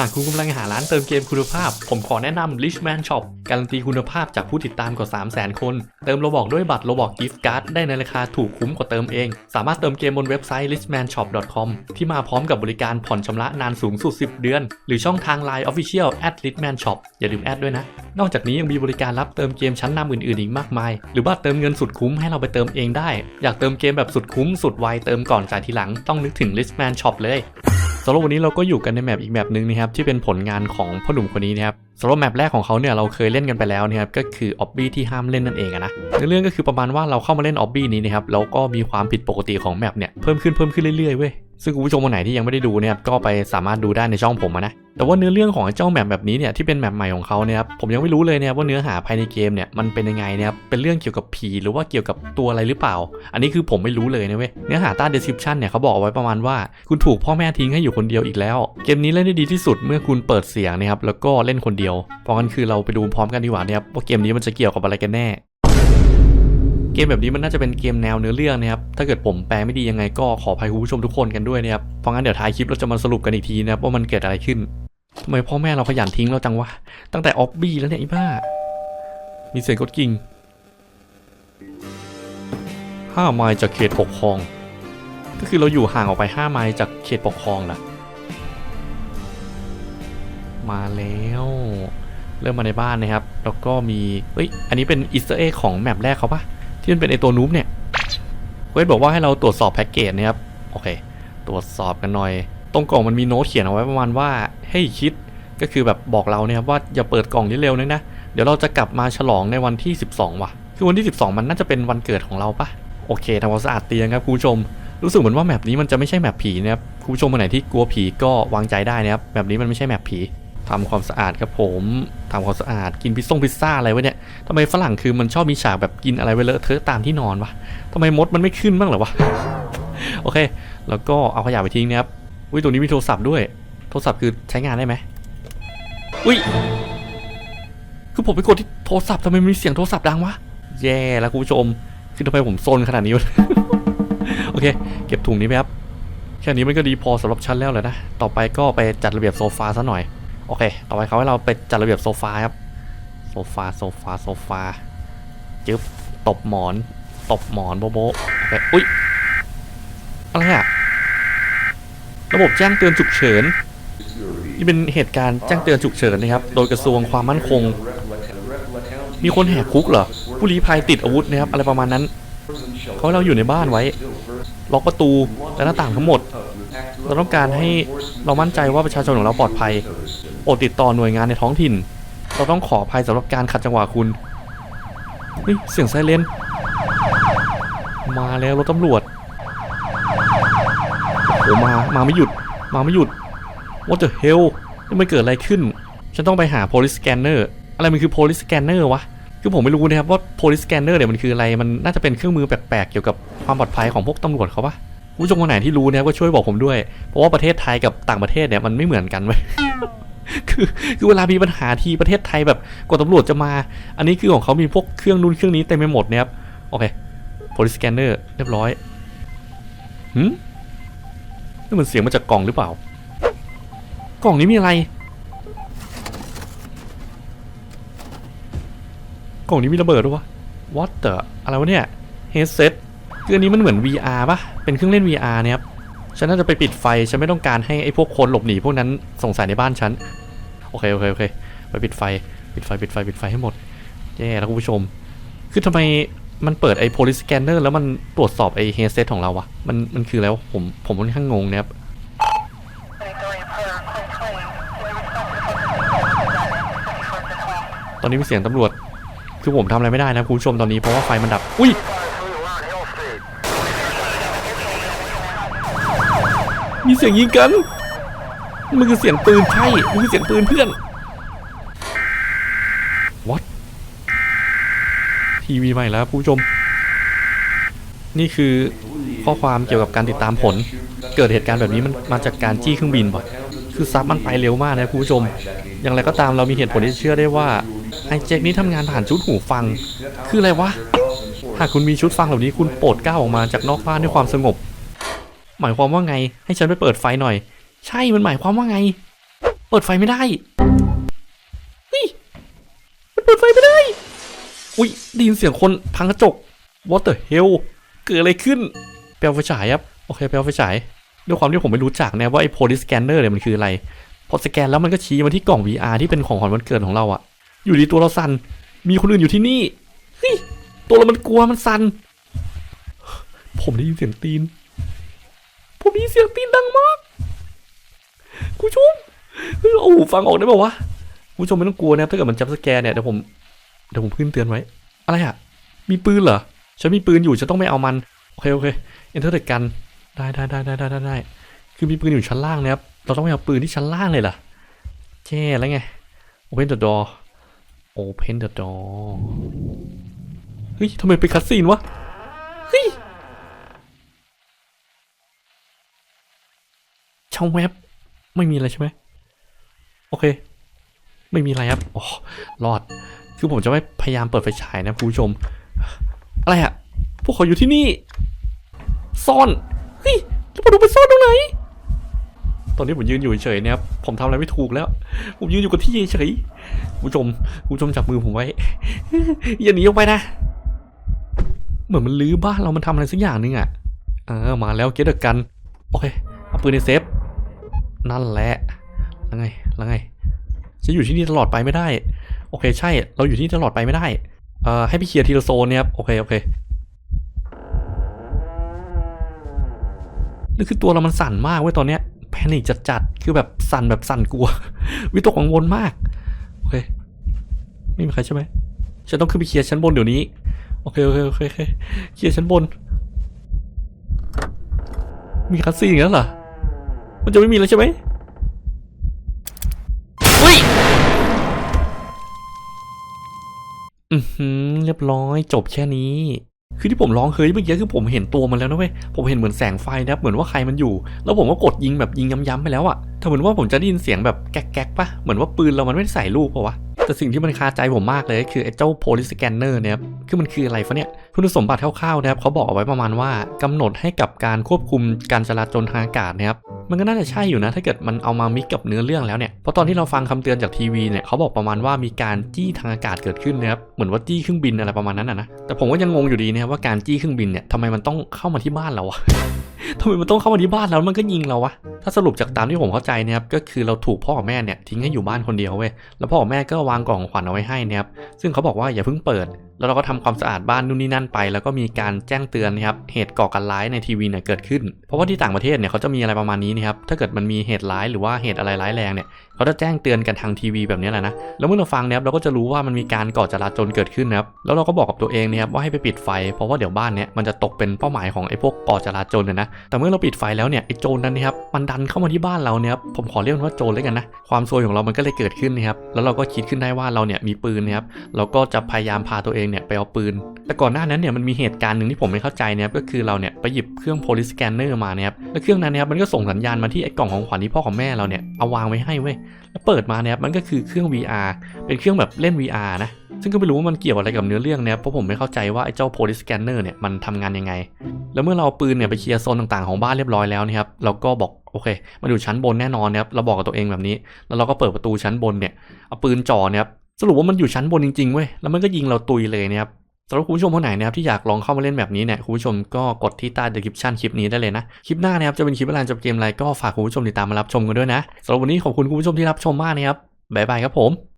หากคุณกำลังหาร้านเติมเกมคุณภาพ ผมขอแนะนำ Richman Shop การันตีคุณภาพจากผู้ติดตามกว่า 300,000 คน เติมโลบอกด้วยบัตรโลบอกกิฟต์การ์ดได้ในราคาถูกคุ้มกว่าเติมเอง สามารถเติมเกมบนเว็บไซต์ richmanshop.com ที่มาพร้อมกับบริการผ่อนชำระนานสูงสุด 10 เดือน หรือช่องทาง Line Official at richman shop อย่าลืมแอดด้วยนะ นอกจากนี้ยังมีบริการรับเติมเกมชั้นนำอื่นๆ อีกมากมาย หรือว่าเติมเงินสุดคุ้มให้เราไปเติมเองได้ อยากเติมเกมแบบสุดคุ้มสุดไวเติมก่อนจ่ายทีหลังต้องนึกถึง Richman Shop เลย สำหรับวันนี้เราก็อยู่กันในแมปอีกแมปหนึ่งนะครับที่เป็นผลงานของพ่อหนุ่มคนนี้นะครับ สำหรับแมปแรกของเขาเนี่ยเราเคยเล่นกันไปแล้วนะครับก็คือออบบี้ที่ห้ามเล่นนั่นเองอะนะเรื่องก็คือประมาณว่าเราเข้ามาเล่นออบบี้นี้นะครับแล้วก็มีความผิดปกติของแมปเนี่ยเพิ่มขึ้นเพิ่มขึ้นเรื่อยๆเว้ยซึ่งคุณผู้ชมคนไหนที่ยังไม่ได้ดูเนี่ยก็ไปสามารถดูได้ในช่องผมนะแต่ว่าเนื้อเรื่องของเจ้าแมปแบบนี้เนี่ยที่เป็นแมปใหม่ของเขาเนี่ยครับผมยังไม่รู้เลยเนี่ยว่าเนื้อหาภายในเกมเนี่ยมันเป็นยังไงเนี่ยเป็นเรื่องเกี่ยวกับผีหรือว่าเกี่ยวกับตัวอะไรหรือเปล่า อันนี้คือผมไม่รู้เลยนะเว้ยเนื้อหาใต้ description เนี่ยเขาบอกไว้ประมาณว่า คุณถูกพ่อแม่ทิ้งให้อยู่คนเดียวอีกแล้ว เกมนี้เล่นได้ดีที่สุดเมื่อคุณเปิดเสียงนะครับแล้วก็เล่นคนเดียวเพราะงั้นคือเราไปดูพร้อมกันดีกว่าเนี่ยครับว่าเกมนี้มันจะเกี่ยวกับอะไรกันแน่ เกมแบบนี้มันน่าจะเป็นเกมแนวเนื้อเรื่องนะครับ ถ้าเกิดผมแปลไม่ดียังไงก็ขออภัยคุณผู้ชมทุกคนกันด้วยนะครับ เพราะงั้นเดี๋ยวท้ายคลิปเราจะมาสรุปกันอีกทีนะครับว่ามันเกิดอะไรขึ้นทำไมพ่อแม่เราขยันทิ้งเราจังวะ ตั้งแต่ออบบี้แล้วเนี่ยไอ้บ้า มีเสียงกดกิ่งห้าไมล์จากเขตปกครอง ก็คือเราอยู่ห่างออกไปห้าไมล์จากเขตปกครองนะ มาแล้ว เริ่มมาในบ้านนะครับ แล้วก็มีเอ้ย อันนี้เป็นอีสเตอร์เอ็กของแมปแรกเขาปะที่มันเป็นไอตัวนูบเนี่ยเวทบอกว่าให้เราตรวจสอบแพ็กเกจนะครับ โอเค ตรวจสอบกันหน่อย ตรงกล่องมันมีโน้ตเขียนเอาไว้ประมาณว่าให้คิด ก็คือแบบบอกเราเนี่ยครับว่าอย่าเปิดกล่องนี้เร็วนะนะ เดี๋ยวเราจะกลับมาฉลองในวันที่ 12 ว่ะ คือวันที่ 12 มันน่าจะเป็นวันเกิดของเราปะโอเคทำความสะอาดเตียงครับคุณผู้ชม รู้สึกเหมือนว่าแมปนี้มันจะไม่ใช่แมปผีนะครับคุณผู้ชมคนไหนที่กลัวผีก็วางใจได้นะครับแมปนี้มันไม่ใช่แมปผี ทำความสะอาดครับผมทำความสะอาดกินพิซซ่งพิซซ่าอะไรไวะเนี่ยทำไมฝรั่งคือมันชอบมีฉากแบบกินอะไรไว้เลอะเทอะตามที่นอนวะทำไมมดมันไม่ขึ้นบ้างเหรอวะโอเค แล้วก็เอาขยะไปทิ้งนะครับอุ้ยตรงนี้มีโทรศัพท์ด้วย โทรศัพท์คือใช้งานได้ไหมอุ้ยคือผมไปกดที่โทรศัพท์ทำไมมีเสียงโทรศัพท์ดังวะแย่แล้วคุณผู้ชมคือทำไมผมโซนขนาดนี้วะโอเค เก็บถุงนี้ไปครับแค่นี้มันก็ดีพอสำหรับฉันแล้วเลยนะ ต่อไปก็ไปจัดระเบียบโซฟาซะหน่อย โอเค ต่อไปเขาให้เราไปจัดระเบียบโซฟาครับ โซฟา โซฟา โซฟา จึ๊บ ตบหมอน ตบหมอนโบะโบะโอเค อุ้ยอะไรอะระบบแจ้งเตือนฉุกเฉิน นี่เป็นเหตุการณ์แจ้งเตือนฉุกเฉินนะครับ โดยกระทรวงความมั่นคง มีคนแหกคุกเหรอ ผู้ลี้ภัยติดอาวุธนะครับ อะไรประมาณนั้น เขาให้เราอยู่ในบ้านไว้ ล็อกประตูและหน้าต่างทั้งหมด เราต้องการให้เรามั่นใจว่าประชาชนของเราปลอดภัย ดติดต่อหน่วยงานในท้องถิ่น เราต้องขออภัยสำหรับการขัดจังหวะคุณเฮ้ยเสียงไซเรนมาแล้วรถตำรวจโอ้มา มาไม่หยุด มาไม่หยุด What the hell นี่มันเกิดอะไรขึ้น ฉันต้องไปหา police scanner อะไรมันคือ police scanner วะ คือผมไม่รู้นะครับว่า police scanner เนี่ยมันคืออะไร มันน่าจะเป็นเครื่องมือแปลกๆ เกี่ยวกับความปลอดภัยของพวกตำรวจเขาปะผู้ชมคนไหนที่รู้นะครับก็ช่วยบอกผมด้วย เพราะว่าประเทศไทยกับต่างประเทศเนี่ยมันไม่เหมือนกันเว้ย คือคือเวลามีปัญหาทีประเทศไทยแบบกว่าตำรวจจะมา อันนี้คือของเขามีพวกเครื่องนู้นเครื่องนี้เต็มไปหมดเนี่ยครับโอเค police scanner เรียบร้อยหืมนี่มันเสียงมาจากกล่องหรือเปล่า กล่องนี้มีอะไร กล่องนี้มีระเบิดด้วยวะ What the อะไรวะเนี่ย headset คืออันนี้มันเหมือน VR ปะเป็นเครื่องเล่น VR เนี่ยครับ ฉันน่าจะไปปิดไฟ ฉันไม่ต้องการให้ไอ้พวกคนหลบหนีพวกนั้นสงสัยในบ้านฉัน โอเค โอเค โอเค ไปปิดไฟ ปิดไฟ ปิดไฟ ปิดไฟให้หมด แย่แล้วคุณผู้ชม คือทำไมมันเปิดไอ้ police scanner แล้วมันตรวจสอบไอ้ headset ของเราวะ มัน มันคืออะไรวผม ผมค่อนข้างงงนะครับตอนนี้มีเสียงตำรวจ คือผมทำอะไรไม่ได้นะคุณผู้ชมตอนนี้เพราะว่าไฟมันดับ อุ้ย มีเสียงยิงกัน มันคือเสียงปืนใช่ มันคือเสียงปืนเพื่อน what ทีวีใหม่แล้วผู้ชม นี่คือข้อความเกี่ยวกับการติดตามผล เกิดเหตุการณ์แบบนี้มันมาจากการจี้เครื่องบินบ่ะคือซับมันไปเร็วมากนะคุณผู้ชม อย่างไรก็ตามเรามีเหตุผลที่เชื่อได้ว่าไอ้แจ็คนี้ทำงานผ่านชุดหูฟัง คืออะไรวะ หากคุณมีชุดฟังเหล่านี้คุณโปรดก้าวออกมาจากนอกบ้านด้วยความสงบ หมายความว่าไง ให้ฉันไปเปิดไฟหน่อย ใช่มันหมายความว่าไง เปิดไฟไม่ได้เฮ้ยมันเปิดไฟไม่ได้ อุ้ยได้ยินเสียงคนพังกระจก What the hell เกิดอะไรขึ้นไปเอาไฟฉายครับโอเคไปเอาไฟฉายด้วยความที่ผมไม่รู้จักนะว่าไอ้ police scanner เนี่ยมันคืออะไรพอสแกนแล้วมันก็ชี้มาที่กล่อง VR ที่เป็นของขวัญวันเกิดของเราอะอยู่ดีตัวเราสั่นมีคนอื่นอยู่ที่นี่เฮ้ยตัวเรามันกลัวมันสั่นผมได้ยินเสียงตีน ผมได้ยินเสียงตีนดังมากคุณชมเฮ้ฟังออกได้ป่าวะคุณผู้ชมไม่ต้องกลัวนะครับถ้าเกิดมันจับสแกนเนี่ยเดี๋ยวผมเดี๋ยวผมขึ้นเตือนไว้ อะไรอะมีปืนเหรอฉันมีปืนอยู่ฉันต้องไม่เอามันโอเคโอเคเอนเตอร์เด็กกันได้ได้ได้ได้ได้ได้ได้คือมีปืนอยู่ชั้นล่างนะครับเราต้องไปเอาปืนที่ชั้นล่างเลยเหรอแช่แล้วไง Open the door Open the door เฮ้ยทำไมเป็นคัสซีนวะ เฮ้ย ช่องเว็บ ไม่มีอะไรใช่ไหมโอเค ไม่มีอะไรครับอ๋อรอด คือผมจะไม่พยายามเปิดไฟฉายนะคุณผู้ชม อะไรอะพวกเขาอยู่ที่นี่ ซ่อน เฮ้ยแล้วมดูไปซ่อนตรงไหน ตอนนี้ผมยืนอยู่เฉยเนี่ยครับผมทำอะไรไม่ถูกแล้ว ผมยืนอยู่กับที่เฉยคุณผู้ชมคุณผู้ชมจับมือผมไว้ อย่าหนีออกไปนะ เหมือนมันลื้อบ้านเรามันทำอะไรสักอย่างนึงอะเออมาแล้วเก็ตเดกัน โอเค เอาปืนในเซฟ นั่นแหละ แล้วไง แล้วไง จะอยู่ที่นี่ตลอดไปไม่ได้ โอเค ใช่ เราอยู่ที่นี่ตลอดไปไม่ได้ เอ่อ ให้พี่เคลียร์ทีละโซนเนี่ยครับ โอเค โอเคนี่คือตัวเรามันสั่นมากเว้ยตอนเนี้ย แพนิคจัดๆ คือแบบสั่นแบบสั่นกลัว วิตกกังวลมาก โอเค ไม่มีใครใช่ไหมฉันต้องขึ้นไปเคลียร์ชั้นบนเดี๋ยวนี้ โอเค โอเค โอเคโอเคเคลียร์ชั้นบน มีคัสซี่อย่างนั้นเหรอ มันจะไม่มีแล้วใช่ไหมเฮ้ยอือหือเรียบร้อยจบแค่นี้ คือที่ผมร้องเฮ้ยเมื่อกี้คือผมเห็นตัวมันแล้วนะเว้ยผมเห็นเหมือนแสงไฟนะครับเหมือนว่าใครมันอยู่ แล้วผมก็กดยิงแบบยิงย้ำๆไปแล้วอะแต่เหมือนว่าผมจะได้ยินเสียงแบบแก๊กๆปะเหมือนว่าปืนเรามันไม่ได้ใส่ลูกปะวะ แต่สิ่งที่มันคาใจผมมากเลยก็คือไอ้เจ้า police scanner เนี่ยคือมันคืออะไรฟะเนี่ยคุณสมบัติคร่าวๆนะครับเขาบอกเอาไว้ประมาณว่ากำหนดให้กับการควบคุมการจราจรทางอากาศนะครับมันก็น่าจะใช่อยู่นะ ถ้าเกิดมันเอามามิกกับเนื้อเรื่องแล้วเนี่ยเพราะตอนที่เราฟังคำเตือนจากทีวีเนี่ยเขาบอกประมาณว่ามีการจี้ทางอากาศเกิดขึ้นนะครับเหมือนว่าจี้เครื่องบินอะไรประมาณนั้นนะนะแต่ผมก็ยังงงอยู่ดีนะครับว่าการจี้เครื่องบินเนี่ยทำไมมันต้องเข้ามาที่บ้านเราอะ ทำไมมันต้องเข้ามาที่บ้านเราแล้วมันก็ยิงเราวะ ถ้าสรุปจากตามที่ผมเข้าใจนะครับก็คือเราถูกพ่อกับแม่เนี่ยทิ้งให้อยู่บ้านคนเดียวเว้ย แล้วพ่อกับแม่ก็วางกล่องของขวัญเอาไว้ให้นะครับ ซึ่งเขาบอกว่าอย่าเพิ่งเปิด แล้วเราก็ทำความสะอาดบ้านนู่นนี่นั่นไป แล้วก็มีการแจ้งเตือนนะครับเหตุก่อการร้ายในทีวีเนี่ยเกิดขึ้น เพราะว่าที่ต่างประเทศเนี่ยเขาจะมีอะไรประมาณนี้นะครับถ้าเกิดมันมีเหตุร้ายหรือว่าเหตุอะไรร้ายแรงเนี่ยเขาจะแจ้งเตือนกันทางทีวีแบบนี้แหละนะแล้วเมื่อเราฟังนะครับเราก็จะรู้ว่ามันมีการก่อจราจรเกิดขึ้นนะครับแล้วเราก็บอกกับตัวเองนะครับว่าให้ไปปิดไฟ เพราะว่าเดี๋ยวบ้านเนี้ยมันจะตกเป็นเป้าหมายของไอ้พวกก่อจราจรนะนะ แต่เมื่อเราปิดไฟแล้วเนี่ยไอ้โจรนั้นนะครับมันดันเข้ามาที่บ้านเราเนี่ยครับผมขอเรียกมันว่าโจรเลยกันนะความซวยของเรามันก็เลยเกิดขึ้นนะครับแล้วเราก็คิดขึ้นได้ว่าเราเนี่ยมีปืนนะครับเราก็จะพยายามพาตัวเองเนี่ยไปเอาปืน แต่ก่อนหน้านั้นเนี่ยมันมีเหตุการณ์หนึ่งที่ผมไม่เข้าใจเนะครับก็คือเราเนี่ยไปหยิบเครื่อง police scanner มาเนะครับแล้วเครื่องนั้นเนะครับมันก็ส่งสัญญาณมาที่ไอ้กล่องของขวัญที่พ่อของแม่เราเนี่ยเอาวางไว้ให้เว้ยแล้วเปิดมาเนี่ยมันก็คือเครื่อง VR เป็นเครื่องแบบเล่น VR นะซึ่งก็ไม่รู้ว่ามันเกี่ยวอะไรกับเนื้อเรื่องเนี่ยเพราะผมไม่เข้าใจว่าไอ้เจ้า police scanner เนี่ยมันทำงานยังไง แล้วเมื่อเราปืนเนี่ยไปเคลียร์โซนต่างๆของบ้านเรียบร้อยแล้วนะครับเราก็บอกโอเคมันอยู่ชั้นบนแน่นอนนะครับเราบอกกับตัวเองแบบนี้ แล้วเราก็เปิดประตูชั้นบนเนี่ยเอาปืนจ่อเนี่ย สรุปว่ามันอยู่ชั้นบนจริงๆเว้ยแล้วมันก็ยิงเราตุยเลยนะครับสำหรับคุณผู้ชมคนไหนนะครับที่อยากลองเข้ามาเล่นแบบนี้เนี่ยคุณผู้ชมก็กดที่ใต้ description คลิปนี้ได้เลยนะ คลิปหน้านะครับจะเป็นคลิปอะไรจบเกมอะไรก็ฝากคุณผู้ชมติดตามมารับชมกันด้วยนะสำหรับวันนี้ขอบคุณคุณผู้ชมที่รับชมมากนะครับบ๊ายบายครับผม